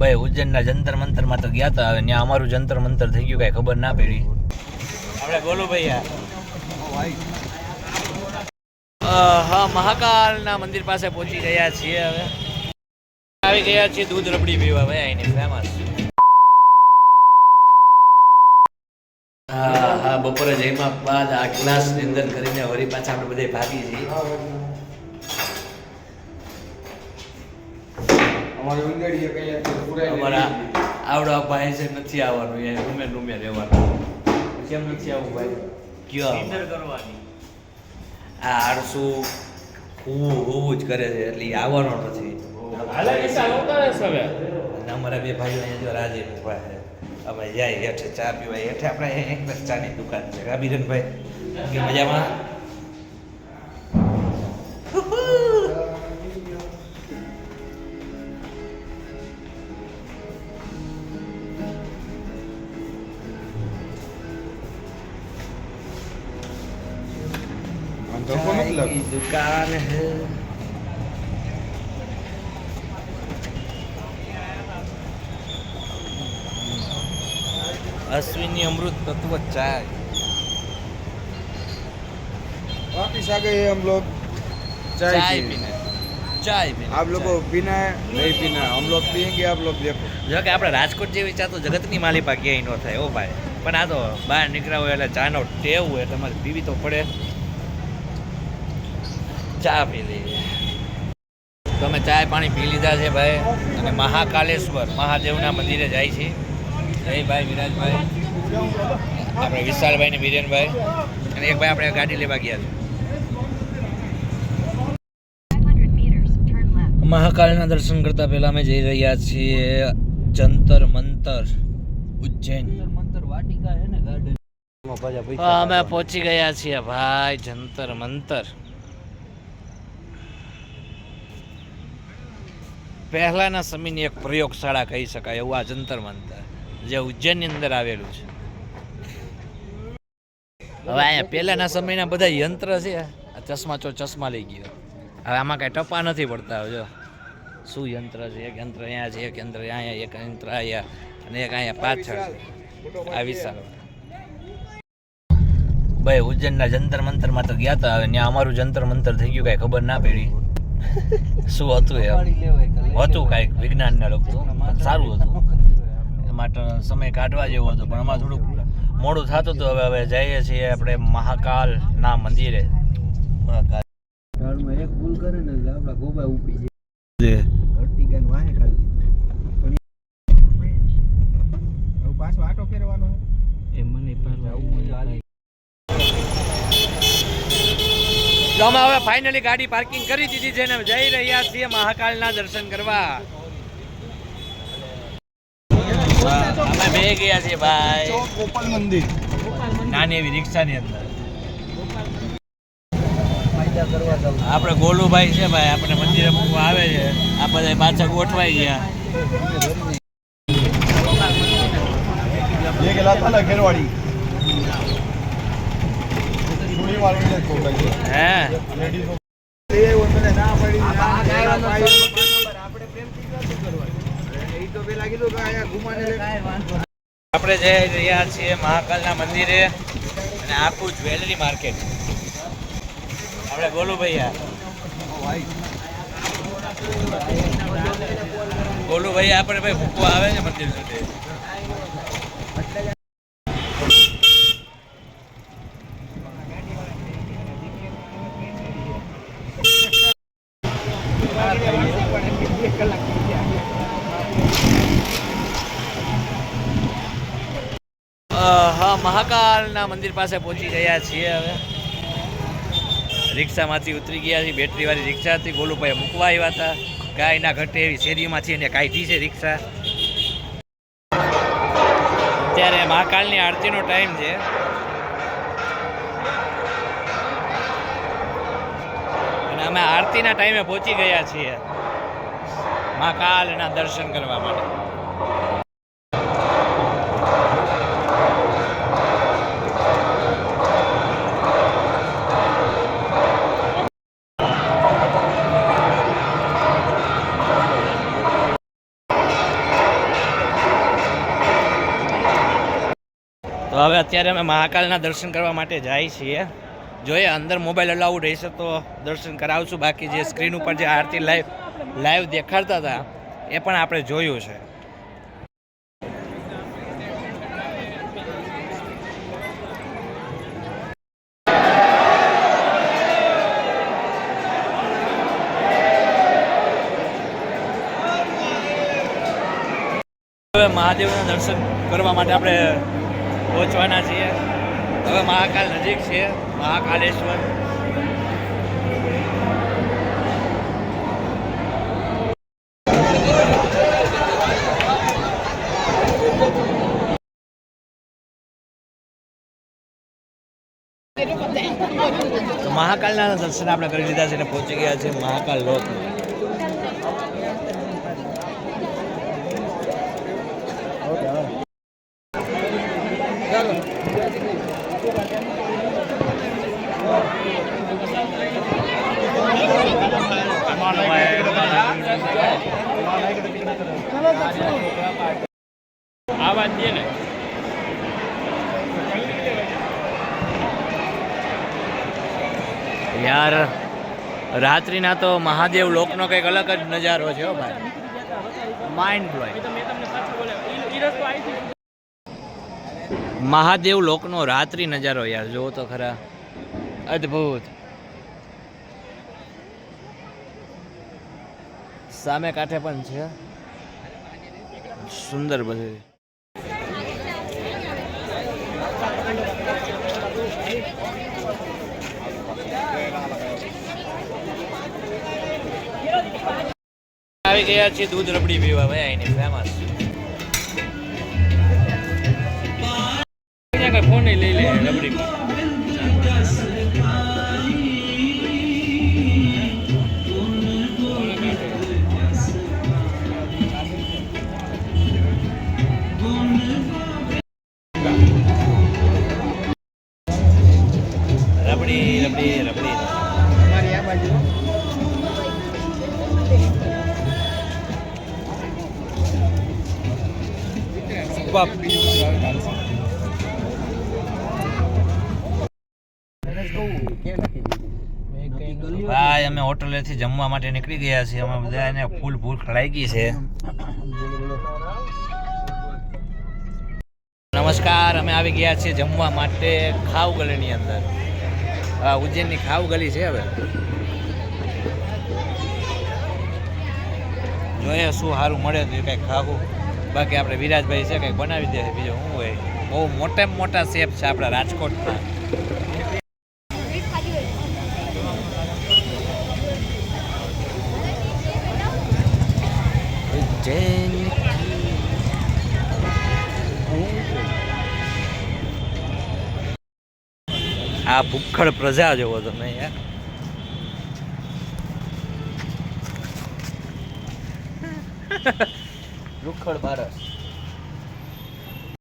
ભાઈ ઉજ્જૈનના જંતર મંતરમાં તો ગયા હતા હવે, ત્યાં અમારું જંતર મંતર થઈ ગયું, કાંઈ ખબર ના પડી. આપણે બોલો ભાઈ હા, મહાકાલના મંદિર પાસે પહોંચી ગયા છીએ હવે. આવી ગયા છીએ, દૂધ રબડી પીવા ભાઈ, અહીંની ફેમસ હા હા, બપોરે જઈમાં બાદ આ ગ્લાસની અંદર કરીને વળી પાછા આપણે બધે ભાગી છીએ અમારી આવડા ભાઈ છે નથી આવવાનું એ રૂમે રૂમે રહેવાનું. કેમ નથી આવવું ભાઈ. કયો કરવાની. આ આળસુ હું હું જ કરે છે એટલે આવવાનો નથી અને અમારા બે ભાઈઓ અહીંયા જો રાજી ઊભા છે. અમે જાય હેઠે ચા પીવાય હેઠે આપણે એક ચાની દુકાન છે. હા બીરનભાઈ કે મજામાં? વાંધો કો મતલબ की दुकान है अश्विनी अमृत तत्व चाय वापिस आ गए हम लोग चाय, चाय पीने। पीने ચાય પીને आप लोग को पीना है नहीं पीना हम लोग पियेंगे आप लोग देखो જો કે આપણે રાજકોટ જેવી ચા તો જગતની માલિપા ક્યાંય ન થાય ઓ ભાઈ પણ આ તો બહાર નીકળ્યા હોય એટલે ચાનો ટેવ હોય તમારે પીવી તો પડે ચા પી લઈએ. તો અમે ચાય પાણી પી લીધા છે ભાઈ અને મહાકાલેશ્વર મહાદેવના મંદિરે જાય છે. જય ભાઈ વિરાજભાઈ. આપણે વિશાલભાઈ ને વિરેનભાઈ. અને એક ભાઈ આપણે ગાડી લેવા ગયા છે. 500 meters, turn left. મહાકાલના દર્શન કરતા પહેલા અમે જઈ રહ્યા છીએ જંતર મંતર ઉજ્જૈન. અમે પહોંચી ગયા છીએ ભાઈ જંતર મંતર. પહેલાના સમયની એક પ્રયોગશાળા કહી શકાય એવું આ જંતર મંતર જે ઉજ્જૈનની અંદર આવેલું છે. હવે અહીંયા પહેલાના સમયના બધા યંત્ર છે. આ ચશ્મા ચો ચશ્મા લઈ ગયો. હવે આમાં કાંઈ ટપા નથી પડતા, જો. શું યંત્ર છે? એક યંત્ર અહીંયા છે, એક યંત્ર અહીંયા, એક યંત્ર અહીંયા અને એક અહીંયા પાછળ. આ વિશાળ. ભાઈ, ઉજ્જૈનના જંતર મંતરમાં તો ગયા હતા હવે ત્યાં અમારું જંતર મંતર થઈ ગયું, કાંઈ ખબર ના પડી. શું હતું એ હતું કાંઈક વિજ્ઞાનને લગતું સારું હતું. માટે સમય કાઢવા જેવો હતો પણ આમાં થોડુંક મોડું થતું હતું. હવે હવે જઈએ છીએ આપણે મહાકાલના મંદિરે. મહાકાલ. ને એટલે આપડા અમે હવે ફાઇનલી ગાડી પાર્કિંગ કરી દીધી છે ને જઈ રહ્યા છીએ મહાકાલના દર્શન કરવા. અમે બે ગયા છીએ, ભાઈ. ગોપાલ મંદિર નાની એવી રિક્ષાની અંદર. આપણે ગોલુભાઈ છે, ભાઈ, આપણે મંદિરે મૂકવા આવે છે. આ બધા પાછા ગોઠવાઈ ગયા. ये આપણે જઈ રહ્યા છીએ મહાકાલના મંદિરે અને આખું જ્વેલરી માર્કેટ. આપણે ગોલુભાઈ ભાઈ આપણે ભાઈ ભૂકો આવે છે મંદિર સુધી. હા, મહાકાલના મંદિર પાસે પહોંચી ગયા છીએ હવે. રિક્ષામાંથી ઉતરી ગયા છીએ, બેટરીવાળી રિક્ષા હતી ગોલુભાઈ મૂકવા આવ્યા હતા. ગાયના ઘટે એવી શેરીમાંથી એને કાઢી છે રિક્ષા. અત્યારે મહાકાલની આરતીનો ટાઈમ છે. અને અમે આરતીના ટાઈમે પહોંચી ગયા છીએ. મહાકાલના દર્શન કરવા માટે. અત્યારે અમે મહાકાલના દર્શન કરવા માટે જાય છીએ. જોઈએ, અંદર મોબાઈલ અલાઉડ રહેશે તો દર્શન કરાવશું. બાકી જે સ્ક્રીન ઉપર જે આરતી લાઈવ લાઈવ દેખાડતા હતા, એ પણ આપણે જોયું છે. મહાદેવના દર્શન કરવા માટે આપણે પહોંચવાના છીએ. હવે મહાકાલ નજીક છે, મહાકાલેશ્વર. મહાકાલના દર્શન આપણે કરી લીધા છે અને પહોંચી ગયા છે મહાકાલ યાર, રાત્રિના તો મહાદેવ લોકનો કંઈક અલગ જ નજારો છે ભાઈ. માઇન્ડ મહાદેવ લોકનો રાત્રિ નજારો યાર, જોવો તો ખરા. અદ્ભુત. સામે કાંઠે પણ છે. સુંદર બધું. આવી ગયા છે દૂધ રબડી પીવા ભાઈ એની ફેમસ ફોન લઈ લે રબડી રબડી ભાઈ, અમે હોટલેથી જમવા માટે નીકળી ગયા છીએ. અમે બધા એને ફૂલ ભૂખ ગઈ છે. નમસ્કાર, અમે આવી ગયા છીએ જમવા માટે ખાવ ગલીની અંદર. ઉજ્જૈન ઉજ્જૈનની ખાવ ગલી છે હવે. જોઈએ શું સારું મળે તો કંઈક ખાવું. બાકી આપણે વિરાજભાઈ છે કંઈક બનાવી દે બીજું શું હોય? બહુ મોટા મોટા શેફ છે આપણા રાજકોટના. આ ભૂખડ પ્રજા જોવો તમે યાર ભૂખડ બારસ